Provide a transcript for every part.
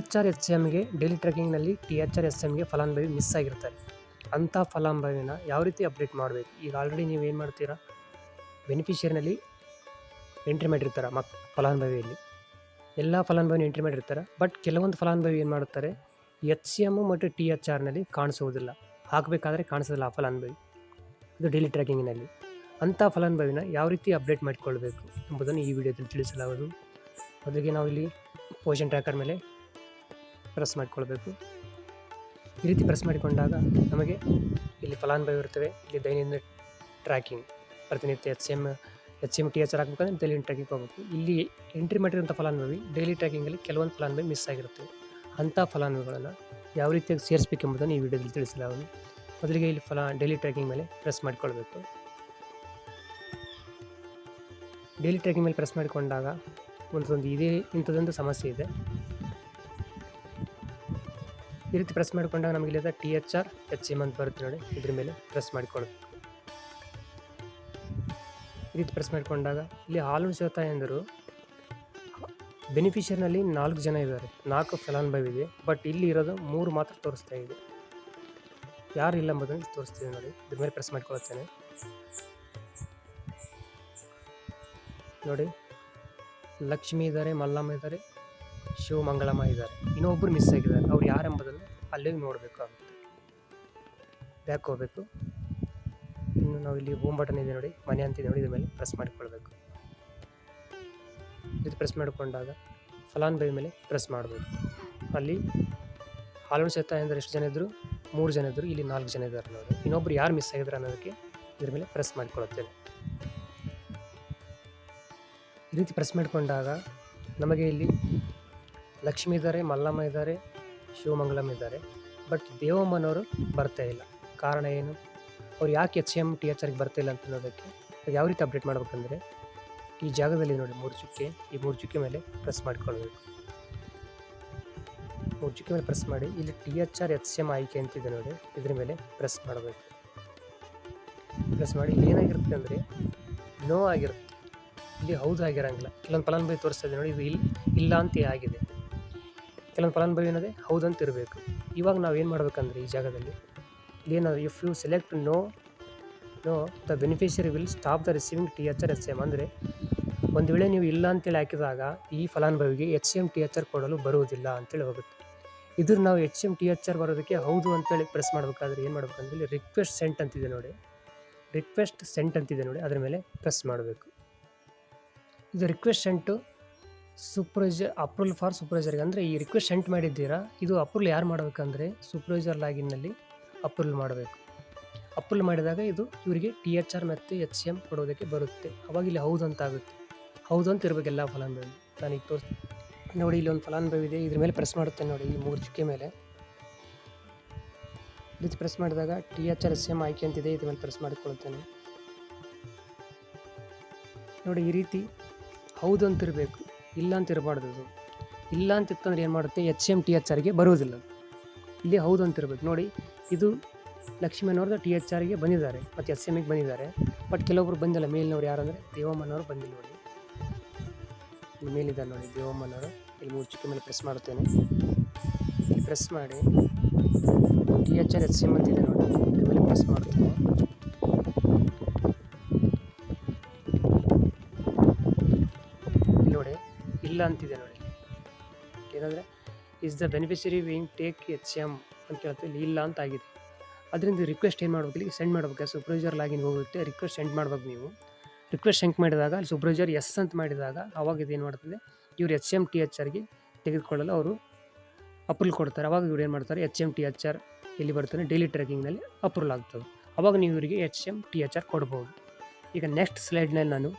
H R S ಎಮ್ಗೆ daily ಟ್ರೆಕಿಂಗ್ನಲ್ಲಿ T H R S ಎಮ್ಗೆ ಫಲಾನುಭವಿ ಮಿಸ್ ಆಗಿರ್ತಾರೆ. ಅಂಥ ಫಲಾನುಭವಿನ ಯಾವ ರೀತಿ ಅಪ್ಡೇಟ್ ಮಾಡಬೇಕು? ಈಗ ಆಲ್ರೆಡಿ ನೀವು ಏನು ಮಾಡ್ತೀರಾ? ಬೆನಿಫಿಷಿಯರಿನಲ್ಲಿ ಎಂಟ್ರಿ ಮಾಡಿರ್ತಾರೆ ಮಕ್ ಫಲಾನುಭವಿಯಲ್ಲಿ. ಎಲ್ಲ ಫಲಾನುಭವಿನ ಎಂಟ್ರಿ ಮಾಡಿರ್ತಾರೆ. ಬಟ್ ಕೆಲವೊಂದು ಫಲಾನುಭವಿ ಏನು ಮಾಡ್ತಾರೆ ಎಚ್ ಸಿ ಎಮ್ಮು ಮತ್ತು ಟಿ ಎಚ್ ಆರ್ನಲ್ಲಿ ಕಾಣಿಸುವುದಿಲ್ಲ. ಹಾಕಬೇಕಾದ್ರೆ ಕಾಣಿಸೋದಿಲ್ಲ ಆ ಫಲಾನುಭವಿ. ಇದು ಡೈಲಿ ಟ್ರ್ಯಾಕಿಂಗಿನಲ್ಲಿ ಅಂಥ ಫಲಾನುಭವಿನ ಯಾವ ರೀತಿ ಅಪ್ಡೇಟ್ ಮಾಡಿಕೊಳ್ಬೇಕು ಎಂಬುದನ್ನು ಈ ವಿಡಿಯೋದಲ್ಲಿ ತಿಳಿಸಲಾಗುವುದು. ಅದಕ್ಕೆ ನಾವು ಇಲ್ಲಿ ಪೋಷನ್ ಟ್ರ್ಯಾಕರ್ ಮೇಲೆ ಪ್ರೆಸ್ ಮಾಡಿಕೊಳ್ಬೇಕು. ಈ ರೀತಿ ಪ್ರೆಸ್ ಮಾಡಿಕೊಂಡಾಗ ನಮಗೆ ಇಲ್ಲಿ ಫಲಾನುಭವಿ ಇರ್ತವೆ ಇಲ್ಲಿ ದೈನಂದಿನ ಟ್ರ್ಯಾಕಿಂಗ್ ಪ್ರತಿನಿತ್ಯ H M H M T H R ಹಾಕ್ಬೇಕಂದ್ರೆ ಡೈಲಿ ಟ್ರ್ಯಾಕಿಂಗ್ ಹೋಗಬೇಕು. ಇಲ್ಲಿ ಎಂಟ್ರಿ ಮಾಡಿರೋಂಥ ಫಲಾನುಭವಿ ಡೈಲಿ ಟ್ರ್ಯಾಕಿಂಗಲ್ಲಿ ಕೆಲವೊಂದು ಫಲಾನುಭವಿ ಮಿಸ್ ಆಗಿರುತ್ತೆ. ಅಂಥ ಫಲಾನುಭವಿಗಳನ್ನು ಯಾವ ರೀತಿಯಾಗಿ ಸೇರಿಸ್ಬೇಕೆಂಬುದನ್ನು ಈ ವಿಡಿಯೋದಲ್ಲಿ ತಿಳಿಸಲಾಗುವುದು. ಮೊದಲಿಗೆ ಇಲ್ಲಿ ಫಲ, ಡೈಲಿ ಟ್ರ್ಯಾಕಿಂಗ್ ಮೇಲೆ ಪ್ರೆಸ್ ಮಾಡಿಕೊಳ್ಬೇಕು. ಡೈಲಿ ಟ್ರ್ಯಾಕಿಂಗ್ ಮೇಲೆ ಪ್ರೆಸ್ ಮಾಡಿಕೊಂಡಾಗ ಒಂದೊಂದು ಇದೇ ಇಂಥದ್ದೊಂದು ಸಮಸ್ಯೆ ಇದೆ. ಈ ರೀತಿ ಪ್ರೆಸ್ ಮಾಡಿಕೊಂಡಾಗ ನಮಗೆ ಇಲ್ಲಿ T H R H M ಅಂತ ಬರುತ್ತೆ ನೋಡಿ. ಇದ್ರ ಮೇಲೆ ಪ್ರೆಸ್ ಮಾಡಿಕೊಳ್ಬೇಕು ಈ ರೀತಿ ಪ್ರೆಸ್ ಮಾಡಿಕೊಂಡಾಗ ಇಲ್ಲಿ ಹಾಲು ಶೋತ ಎಂದರು. ಬೆನಿಫಿಷರ್ನಲ್ಲಿ ನಾಲ್ಕು ಜನ ಇದ್ದಾರೆ. ನಾಲ್ಕು ಫಲಾನುಭವಿ ಇದೆ ಬಟ್ ಇಲ್ಲಿ ಇರೋದು ಮೂರು ಮಾತ್ರ ತೋರಿಸ್ತಾ ಇದೆ. ಯಾರು ಇಲ್ಲ ಎಂಬುದನ್ನು ತೋರಿಸ್ತೀವಿ ನೋಡಿ. ಇದ್ರ ಮೇಲೆ ಪ್ರೆಸ್ ಮಾಡ್ಕೊಳ್ತೇನೆ. ನೋಡಿ. ಲಕ್ಷ್ಮಿ ಇದ್ದಾರೆ, ಮಲ್ಲಮ್ಮ ಇದ್ದಾರೆ. ಶಿವಮಂಗಳಮ್ಮ ಇದ್ದಾರೆ. ಇನ್ನೊಬ್ಬರು ಮಿಸ್ ಆಗಿದ್ದಾರೆ. ಅವ್ರು ಯಾರು ಎಂಬುದನ್ನು ಅಲ್ಲಿಗೆ ನೋಡಬೇಕಾಗುತ್ತೆ ಬ್ಯಾಕ್ ಹೋಗಬೇಕು. ಇನ್ನು ನಾವು ಇಲ್ಲಿ ಹೋಮ್ ಬಟನ್ ಇದೆ ನೋಡಿ. ಮನೆ ಅಂತಿದೆ ನೋಡಿ. ಇದ್ರ ಮೇಲೆ ಪ್ರೆಸ್ ಮಾಡಿಕೊಳ್ಬೇಕು. ಇದು ಪ್ರೆಸ್ ಮಾಡಿಕೊಂಡಾಗ ಫಲಾನುಭವಿ ಮೇಲೆ ಪ್ರೆಸ್ ಮಾಡಬೇಕು ಅಲ್ಲಿ ಹಾಲು ಸೇತ ಅಂದರೆ ಎಷ್ಟು ಜನ ಇದ್ದರು ಮೂರು ಜನ ಇದ್ದರು ಇಲ್ಲಿ ನಾಲ್ಕು ಜನ ಇದ್ದಾರೆ ನೋಡಿ. ಇನ್ನೊಬ್ರು ಯಾರು ಮಿಸ್ ಆಗಿದ್ದಾರೆ ಅನ್ನೋದಕ್ಕೆ ಇದ್ರ ಮೇಲೆ ಪ್ರೆಸ್ ಮಾಡಿಕೊಳ್ಳುತ್ತೇನೆ ಈ ರೀತಿ ಪ್ರೆಸ್ ಮಾಡಿಕೊಂಡಾಗ ನಮಗೆ ಇಲ್ಲಿ ಲಕ್ಷ್ಮಿ ಇದ್ದಾರೆ, ಮಲ್ಲಮ್ಮ ಇದ್ದಾರೆ, ಶಿವಮಂಗಲಂ ಇದ್ದಾರೆ. ಬಟ್ ದೇವಮ್ಮನವರು ಬರ್ತಾ ಇಲ್ಲ. ಕಾರಣ ಏನು? ಅವ್ರು ಯಾಕೆ ಎಚ್ ಎಂ ಟಿ ಎಚ್ ಆರ್ಗೆ ಬರ್ತಾ ಇಲ್ಲ ಅಂತ ಅನ್ನೋದಕ್ಕೆ ಅದು ಯಾವ ರೀತಿ ಅಪ್ಡೇಟ್ ಮಾಡ್ಬೇಕಂದ್ರೆ ಈ ಜಾಗದಲ್ಲಿ ನೋಡಿ, ಮೂರು ಚುಕ್ಕೆ, ಈ ಮೂರು ಚುಕ್ಕೆ ಮೇಲೆ ಪ್ರೆಸ್ ಮಾಡ್ಕೊಳ್ಬೇಕು ಮೂರು ಚುಕ್ಕೆ ಮೇಲೆ ಪ್ರೆಸ್ ಮಾಡಿ, ಇಲ್ಲಿ T H R H M ಆಯ್ಕೆ ಅಂತಿದೆ ನೋಡಿ, ಇದ್ರ ಮೇಲೆ ಪ್ರೆಸ್ ಮಾಡಬೇಕು. ಪ್ರೆಸ್ ಮಾಡಿ, ಇಲ್ಲಿ ಏನಾಗಿರುತ್ತೆ ಅಂದರೆ ನೋ ಆಗಿರುತ್ತೆ. ಇಲ್ಲಿ ಹೌದು ಆಗಿರಂಗಿಲ್ಲ. ಕೆಲವೊಂದು ಫಲಾನುಭವಿ ತೋರಿಸ್ತಾ ಇದೆ ನೋಡಿ, ಇದು ಇಲ್ಲಿ ಇಲ್ಲ ಅಂತ ಆಗಿದೆ. ಕೆಲವೊಂದು ಫಲಾನುಭವಿ ಏನದೆ ಹೌದಂತ ಇರಬೇಕು ಇವಾಗ ನಾವು ಏನು ಮಾಡಬೇಕಂದ್ರೆ ಈ ಜಾಗದಲ್ಲಿ ಏನಾದ್ರು if you select no no the beneficiary will stop the receiving T H R S M ಅಂದರೆ ಒಂದು ವೇಳೆ ನೀವು ಇಲ್ಲ ಅಂತೇಳಿ ಹಾಕಿದಾಗ ಈ ಫಲಾನುಭವಿಗೆ H M T H R ಕೊಡಲು ಬರುವುದಿಲ್ಲ ಅಂತೇಳಿ ಹೋಗುತ್ತೆ. ಇದ್ರ ನಾವು H M T H R ಬರೋದಕ್ಕೆ ಹೌದು ಅಂತೇಳಿ ಪ್ರೆಸ್ ಮಾಡಬೇಕಾದ್ರೆ ಏನು ಮಾಡಬೇಕಂದ್ರೆ ರಿಕ್ವೆಸ್ಟ್ ಸೆಂಟ್ ಅಂತಿದೆ ನೋಡಿ. ರಿಕ್ವೆಸ್ಟ್ ಸೆಂಟ್ ಅಂತಿದೆ ನೋಡಿ, ಅದರ ಮೇಲೆ ಪ್ರೆಸ್ ಮಾಡಬೇಕು. ಇದು request sent supervisor approval for ಸೂಪರ್ವೈಸರ್ಗೆ ಅಂದರೆ ಈ ರಿಕ್ವೆಸ್ಟ್ ಸೆಂಟ್ ಮಾಡಿದ್ದೀರಾ? ಇದು ಅಪ್ರೂವಲ್ ಯಾರು ಮಾಡಬೇಕಂದ್ರೆ ಸೂಪರ್ವೈಸರ್ ಲಾಗಿನ್ನಲ್ಲಿ ಅಪ್ರೂವಲ್ ಮಾಡಬೇಕು. ಅಪ್ರೂವಲ್ ಮಾಡಿದಾಗ ಇದು ಇವರಿಗೆ ಟಿ ಎಚ್ ಆರ್ ಮತ್ತು ಎಚ್ ಎಂ ಕೊಡೋದಕ್ಕೆ ಬರುತ್ತೆ. ಅವಾಗ ಇಲ್ಲಿ ಹೌದು ಅಂತ ಆಗುತ್ತೆ. ಹೌದು ಅಂತ ಇರಬೇಕು ಎಲ್ಲ ಫಲಾನುಭವಿ ಈಗ ತೋರಿಸ್, ನೋಡಿ ಇಲ್ಲಿ ಒಂದು ಫಲಾನುಭವಿ ಇದೆ. ಇದ್ರ ಮೇಲೆ ಪ್ರೆಸ್ ಮಾಡುತ್ತೇನೆ ನೋಡಿ ಈ ಮೂರು ಚುಕ್ಕೆ ಮೇಲೆ. ಇದು ಪ್ರೆಸ್ ಮಾಡಿದಾಗ T H R S M ಆಯ್ಕೆ ಅಂತಿದೆ ಇದ್ರ ಮೇಲೆ ಪ್ರೆಸ್ ಮಾಡಿಕೊಳ್ತೇನೆ ನೋಡಿ ಈ ರೀತಿ ಹೌದು ಅಂತ ಇರಬೇಕು. ಇಲ್ಲ ಅಂತ ಇರಬಾರ್ದು ಅದು. ಇಲ್ಲ ಅಂತ ಇತ್ತಂದ್ರೆ ಏನು ಮಾಡುತ್ತೆ? ಎಚ್ ಎಂ ಟಿ ಎಚ್ ಆರ್ಗೆ ಬರುವುದಿಲ್ಲ. ಇಲ್ಲಿ ಹೌದು ಅಂತ ಇರಬೇಕು ನೋಡಿ, ಇದು ಲಕ್ಷ್ಮೀನವ್ರದ್ದು ಟಿ ಎಚ್ ಆರ್ಗೆ ಬಂದಿದ್ದಾರೆ. ಮತ್ತು ಎಸ್ ಎಮ್ಗೆ ಬಂದಿದ್ದಾರೆ. ಬಟ್ ಕೆಲವೊಬ್ರು ಬಂದಿಲ್ಲ. ಮೇಲಿನವ್ರು ಯಾರಂದರೆ ದೇವಮ್ಮನವರು ಬಂದಿಲ್ಲ ನೋಡಿ. ಇಲ್ಲಿ ಮೇಲಿದ್ದಾರೆ ನೋಡಿ ದೇವಮ್ಮನವರು. ಇಲ್ಲಿ ಮೂರು ಚುಕ್ಕೆ ಮೇಲೆ ಪ್ರೆಸ್ ಮಾಡುತ್ತೇನೆ. ಇಲ್ಲಿ ಪ್ರೆಸ್ ಮಾಡಿ. T H R H M ಅಂತಿದೆ ನೋಡಿ. ಮೇಲೆ ಪ್ರೆಸ್ ಮಾಡುತ್ತೇನೆ. ಇಲ್ಲ ಅಂತಿದೆ ನೋಡಿ. ಏನಂದರೆ is the beneficiary wing take H M ಅಂತ ಕೇಳ್ತೀವಿ ಇಲ್ಲಿ ಇಲ್ಲ ಅಂತ ಆಗಿದೆ. ಅದರಿಂದ ರಿಕ್ವೆಸ್ಟ್ ಏನು ಮಾಡ್ಬೇಕು, ಇಲ್ಲಿ ಸೆಂಡ್ ಮಾಡ್ಬೇಕು. ಸೂಪರ್ವೈಸರ್ ಲಾಗಿನ್ ಹೋಗುತ್ತೆ ರಿಕ್ವೆಸ್ಟ್ ಸೆಂಡ್ ಮಾಡ್ಬೇಕು ನೀವು. ರಿಕ್ವೆಸ್ಟ್ ಸೆಂಡ್ ಮಾಡಿದಾಗ, ಅಲ್ಲಿ ಸೂಪರ್ವೈಸರ್ ಎಸ್ ಅಂತ ಮಾಡಿದಾಗ, ಅವಾಗ ಇದೇನು ಮಾಡ್ತದೆ, ಇವ್ರು ಎಚ್ ಎಂ ಟಿ ಎಚ್ ಆರ್ಗೆ ತೆಗೆದುಕೊಳ್ಳಲು ಅವರು ಅಪ್ರೂವಲ್ ಕೊಡ್ತಾರೆ. ಅವಾಗ ಇವ್ರು ಏನು ಮಾಡ್ತಾರೆ H M T H R ಇಲ್ಲಿ ಬರ್ತಾನೆ ಡೈಲಿ ಟ್ರ್ಯಾಕಿಂಗ್ನಲ್ಲಿ ಅಪ್ರೂವಲ್ ಆಗ್ತದೆ. ಅವಾಗ ನೀವು ಇವರಿಗೆ H M T H R ಕೊಡ್ಬೋದು. ಈಗ ನೆಕ್ಸ್ಟ್ ಸ್ಲೈಡ್ನಲ್ಲಿ ನಾನು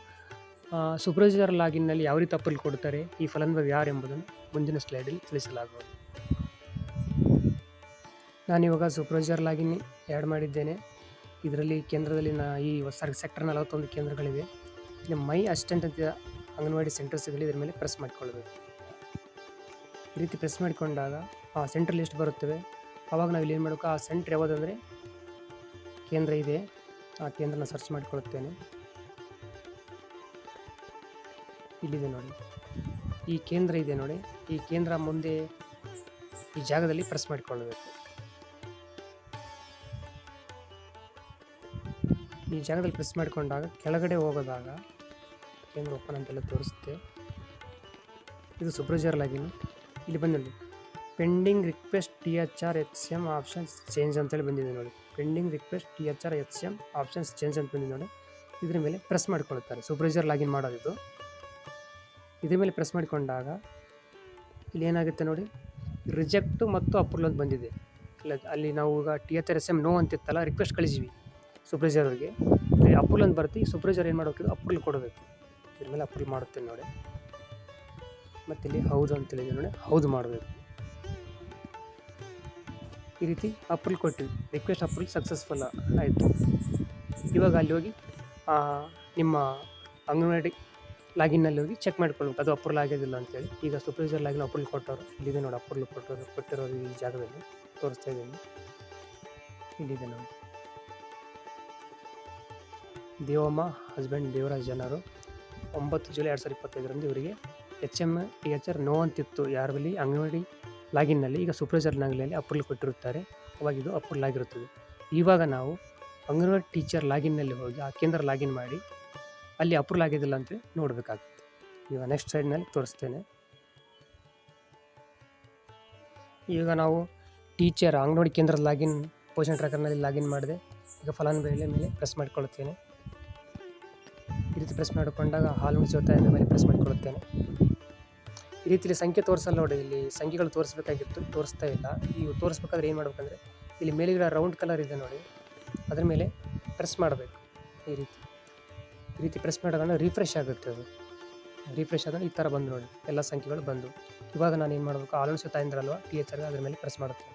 ಸೂಪರ್ವೈಸರ್ ಲಾಗಿನ್ನಲ್ಲಿ ಯಾವ ರೀತಿ ಅಪ್ರೂವಲ್ ಕೊಡ್ತಾರೆ, ಈ ಫಲಾನುಭವಿ ಯಾರು ಎಂಬುದನ್ನು ಮುಂದಿನ ಸ್ಲೈಡಲ್ಲಿ ತಿಳಿಸಲಾಗುವುದು. ನಾನಿವಾಗ ಸೂಪರ್ವೈಸರ್ ಲಾಗಿನ್ ಆ್ಯಡ್ ಮಾಡಿದ್ದೇನೆ. ಇದರಲ್ಲಿ ಕೇಂದ್ರದಲ್ಲಿ ನಾ ಈ ಸರ್ ಸೆಕ್ಟರ್ ನಲವತ್ತೊಂದು ಕೇಂದ್ರಗಳಿವೆ. ಇಲ್ಲಿ ಮೈ ಅಸಿಸ್ಟೆಂಟ್ ಅಂತ ಅಂಗನವಾಡಿ ಸೆಂಟರ್ಸ್ ಇದರಲ್ಲಿ ಇದರ ಮೇಲೆ ಪ್ರೆಸ್ ಮಾಡಿಕೊಳ್ಬೇಕು. ಈ ರೀತಿ ಪ್ರೆಸ್ ಮಾಡಿಕೊಂಡಾಗ ಆ ಸೆಂಟ್ರ್ ಲಿಸ್ಟ್ ಬರುತ್ತವೆ. ಆವಾಗ ನಾವು ಇಲ್ಲಿ ಏನು ಮಾಡಬೇಕು, ಆ ಸೆಂಟ್ರ್ ಯಾವುದಂದರೆ ಕೇಂದ್ರ ಇದೆ. ಆ ಕೇಂದ್ರನ ಸರ್ಚ್ ಮಾಡಿಕೊಳ್ಳುತ್ತೇನೆ ಇಲ್ಲಿದೆ ನೋಡಿ. ಈ ಕೇಂದ್ರ ಇದೆ ನೋಡಿ. ಈ ಕೇಂದ್ರ ಮುಂದೆ ಈ ಜಾಗದಲ್ಲಿ ಪ್ರೆಸ್ ಮಾಡಿಕೊಳ್ಳಬೇಕು. ಈ ಜಾಗದಲ್ಲಿ ಪ್ರೆಸ್ ಮಾಡಿಕೊಂಡಾಗ ಕೆಳಗಡೆ ಹೋಗೋದಾಗ ಕೇಂದ್ರ ಓಪನ್ ಅಂತೆಲ್ಲ ತೋರಿಸುತ್ತೆ. ಇದು ಸುಬ್ರಜರ್ ಲಾಗಿನ್. ಇಲ್ಲಿ ಬಂದು ನೋಡಿ. Pending request T H R H M options change ಅಂತೇಳಿ ಬಂದಿದೆ ನೋಡಿ. Pending request T H R H M options change ಅಂತ ಬಂದಿದೆ ನೋಡಿ. ಇದ್ರ ಮೇಲೆ ಪ್ರೆಸ್ ಮಾಡ್ಕೊಳ್ತಾರೆ ಸೂಪರ್ವೈಸರ್ ಲಾಗಿನ್ ಮಾಡೋದಿದು. ಇದ್ರ ಮೇಲೆ ಪ್ರೆಸ್ ಮಾಡಿಕೊಂಡಾಗ ಇಲ್ಲಿ ಏನಾಗುತ್ತೆ ನೋಡಿ ರಿಜೆಕ್ಟು ಮತ್ತು ಅಪ್ರೂವಲ್ ಅಂತ ಬಂದಿದೆ. ಇಲ್ಲ, ಅಲ್ಲಿ ನಾವು ಈಗ T H R S M no ಅಂತಿತ್ತಲ್ಲ request ಕಳಿಸಿವಿ ಸೂಪ್ರೈಸರ್ ಅವ್ರಿಗೆ. ಅಪ್ರೂವಲ್ ಅಂತ ಬರ್ತೀವಿ ಸೂಪ್ರೈಸರ್ ಏನು ಮಾಡಬೇಕು ಅಪ್ರೂವಲ್ ಕೊಡಬೇಕು. ಇದ್ರ ಮೇಲೆ ಅಪ್ರೂವ್ ಮಾಡುತ್ತೇನೆ ನೋಡಿ. ಮತ್ತು ಇಲ್ಲಿ ಹೌದು ಅಂತೇಳಿದ್ವಿ ನೋಡಿ, ಹೌದು ಮಾಡಬೇಕು. ಈ ರೀತಿ ಅಪ್ರೂವಲ್ ಕೊಟ್ಟಿವಿ. ರಿಕ್ವೆಸ್ಟ್ ಅಪ್ರೂವಲ್ ಸಕ್ಸಸ್ಫುಲ್ ಆಯಿತು. ಇವಾಗ ಅಲ್ಲಿ ಹೋಗಿ ನಿಮ್ಮ ಅಂಗನವಾಡಿ ಲಾಗಿನ್ನಲ್ಲಿ ಹೋಗಿ ಚೆಕ್ ಮಾಡ್ಕೊಳ್ಬೇಕು ಅದು ಅಪ್ರೂವಲ್ ಆಗಿದಿಲ್ಲ ಅಂತೇಳಿ. ಈಗ ಸೂಪರ್ವೈಸರ್ ಲಾಗಿನ್ ಅಪ್ರೂವಲ್ ಕೊಟ್ಟವರು. ಇಲ್ಲಿದೆ ನೋಡಿ, ಅಪ್ರೂವಲ್ ಕೊಟ್ಟವರು. ಕೊಟ್ಟಿರೋದು ಈ ಜಾಗದಲ್ಲಿ ತೋರಿಸ್ತಾ ಇದ್ದೀನಿ. ಇಲ್ಲಿದೆ ನೋಡಿ. ದೇವಮ್ಮ ಹಸ್ಬೆಂಡ್ ದೇವರಾಜ್ ಜನರು ಒಂಬತ್ತು ಜುಲೈ ಎರಡು ಸಾವಿರದ ಇಪ್ಪತ್ತೈದರಂದು ಇವರಿಗೆ H M T H R no ಅಂತಿತ್ತು. ಯಾರ ಬಳಿ? ಅಂಗನವಾಡಿ ಲಾಗಿನ್ನಲ್ಲಿ ಈಗ ಸೂಪರ್ವೈಸರ್ ಲಾಗಿನಲ್ಲಿ ಅಪ್ರೂವಲ್ ಕೊಟ್ಟಿರುತ್ತಾರೆ. ಅವಾಗ ಇದು ಅಪ್ರೂವಲ್ ಆಗಿರುತ್ತದೆ. ಇವಾಗ ನಾವು ಅಂಗನವಾಡಿ ಟೀಚರ್ ಲಾಗಿನ್ನಲ್ಲಿ ಹೋಗಿ ಆ ಕೇಂದ್ರ ಲಾಗಿನ್ ಮಾಡಿ ಅಲ್ಲಿ ಅಪ್ರೂವಲ್ ಆಗಿದಿಲ್ಲ ಅಂತ ನೋಡಬೇಕಾಗುತ್ತೆ. ಈಗ ನೆಕ್ಸ್ಟ್ ಸೈಡ್ನಲ್ಲಿ ತೋರಿಸ್ತೇನೆ. ಈಗ ನಾವು ಟೀಚರ್ ಅಂಗನವಾಡಿ ಕೇಂದ್ರದ ಲಾಗಿನ್ ಪೋಷನ್ ಟ್ರ್ಯಾಕರ್ನಲ್ಲಿ ಲಾಗಿನ್ ಮಾಡಿದೆ. ಈಗ ಫಲಾನುಭವಿಯ ಮೇಲೆ ಪ್ರೆಸ್ ಮಾಡಿಕೊಳ್ಳುತ್ತೇನೆ. ಈ ರೀತಿ ಪ್ರೆಸ್ ಮಾಡಿಕೊಂಡಾಗ ಹಾಲು ಉಳಿಸೋತಾಯದ ಮೇಲೆ ಪ್ರೆಸ್ ಮಾಡಿಕೊಳ್ಳುತ್ತೇನೆ. ಈ ರೀತಿಯಲ್ಲಿ ಸಂಖ್ಯೆ ತೋರಿಸಲ್ಲ ನೋಡಿ, ಇಲ್ಲಿ ಸಂಖ್ಯೆಗಳು ತೋರಿಸ್ಬೇಕಾಗಿತ್ತು, ತೋರಿಸ್ತಾ ಇಲ್ಲ. ಈಗ ತೋರಿಸ್ಬೇಕಾದ್ರೆ ಏನು ಮಾಡಬೇಕಂದ್ರೆ, ಇಲ್ಲಿ ಮೇಲುಗಡೆ ರೌಂಡ್ ಕಲರ್ ಇದೆ ನೋಡಿ, ಅದ್ರ ಮೇಲೆ ಪ್ರೆಸ್ ಮಾಡಬೇಕು ಈ ರೀತಿ. ಈ ರೀತಿ ಪ್ರೆಸ್ ಮಾಡಿದಾಗ ರಿಫ್ರೆಶ್ ಆಗುತ್ತೆ ಅದು. ರಿಫ್ರೆಶ್ ಆದಾಗ ಈ ಥರ ಬಂದು ನೋಡಿ, ಎಲ್ಲ ಸಂಖ್ಯೆಗಳು ಬಂದು. ಇವಾಗ ನಾನು ಏನು ಮಾಡಬೇಕು ಆಲೋಣಿಸೋ ತಾಯಿಂದ್ರಲ್ವ ಟಿ ಎಚ್ ಆರ್ ಅದ್ರ ಮೇಲೆ ಪ್ರೆಸ್ ಮಾಡುತ್ತೆ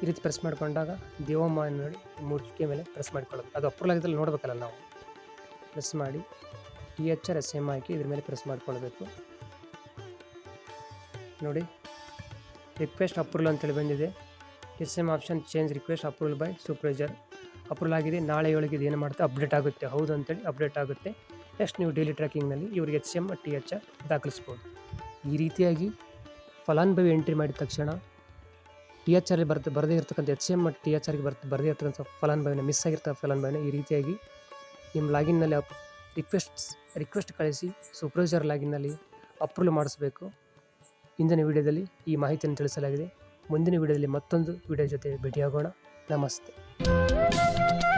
ಈ ರೀತಿ ಪ್ರೆಸ್ ಮಾಡಿಕೊಂಡಾಗ ದೇವಮ್ಮ ನೋಡಿ ಮೂರ್ತಿಗೆ ಮೇಲೆ ಪ್ರೆಸ್ ಮಾಡ್ಕೊಳ್ಳೋದು. ಅದು ಅಪ್ರೂವಲ್ ಆಗಿದ್ದಲ್ಲಿ ನೋಡಬೇಕಲ್ಲ ನಾವು. ಪ್ರೆಸ್ ಮಾಡಿ T H R S M ಹಾಕಿ ಇದ್ರ ಮೇಲೆ ಪ್ರೆಸ್ ಮಾಡ್ಕೊಳ್ಬೇಕು. ನೋಡಿ ರಿಕ್ವೆಸ್ಟ್ ಅಪ್ರೂವಲ್ ಅಂತೇಳಿ ಬಂದಿದೆ. S M option change request approval by supervisor approval ಆಗಿದೆ. ನಾಳೆ ಒಳಗೆ ಏನು ಮಾಡುತ್ತೆ ಅಪ್ಡೇಟ್ ಆಗುತ್ತೆ. ಹೌದು ಅಂತೇಳಿ ಅಪ್ಡೇಟ್ ಆಗುತ್ತೆ. ನೆಕ್ಸ್ಟ್ ನೀವು ಡೈಲಿ ಟ್ರ್ಯಾಕಿಂಗ್ನಲ್ಲಿ ಇವ್ರಿಗೆ ಎಚ್ ಎಂ ಟಿ ಎಚ್ ದಾಖಲಿಸ್ಬೋದು. ಈ ರೀತಿಯಾಗಿ ಫಲಾನುಭವಿ ಎಂಟ್ರಿ ಮಾಡಿದ ತಕ್ಷಣ ಟಿ ಎಚ್ ಆರ್ಗೆ ಬರ್ತ ಬರದೇ ಇರ್ತಕ್ಕಂಥ ಎಚ್ ಎಂ ಟಿ ಎಚ್ ಆರ್ಗೆ ಬರ್ತ ಬರದೇ ಇರ್ತಕ್ಕಂಥ ಫಲಾನುಭವಿನ ಮಿಸ್ ಆಗಿರ್ತಕ್ಕ ಫಲಾನುಭವಿನ ಈ ರೀತಿಯಾಗಿ ನಿಮ್ಮ ಲಾಗಿನ್ನಲ್ಲಿ ಅಪ್ ರಿಕ್ವೆಸ್ಟ್ ರಿಕ್ವೆಸ್ಟ್ ಕಳಿಸಿ ಸೂಪರ್ವೈಸರ್ ಲಾಗಿನ್ನಲ್ಲಿ ಅಪ್ರೂವಲ್ ಮಾಡಿಸ್ಬೇಕು. ಇಂದಿನ ವಿಡಿಯೋದಲ್ಲಿ ಈ ಮಾಹಿತಿಯನ್ನು ತಿಳಿಸಲಾಗಿದೆ. ಮುಂದಿನ ವಿಡಿಯೋದಲ್ಲಿ ಮತ್ತೊಂದು ವಿಡಿಯೋ ಜೊತೆ ಭೇಟಿಯಾಗೋಣ. ನಮಸ್ತೆ. Thank you.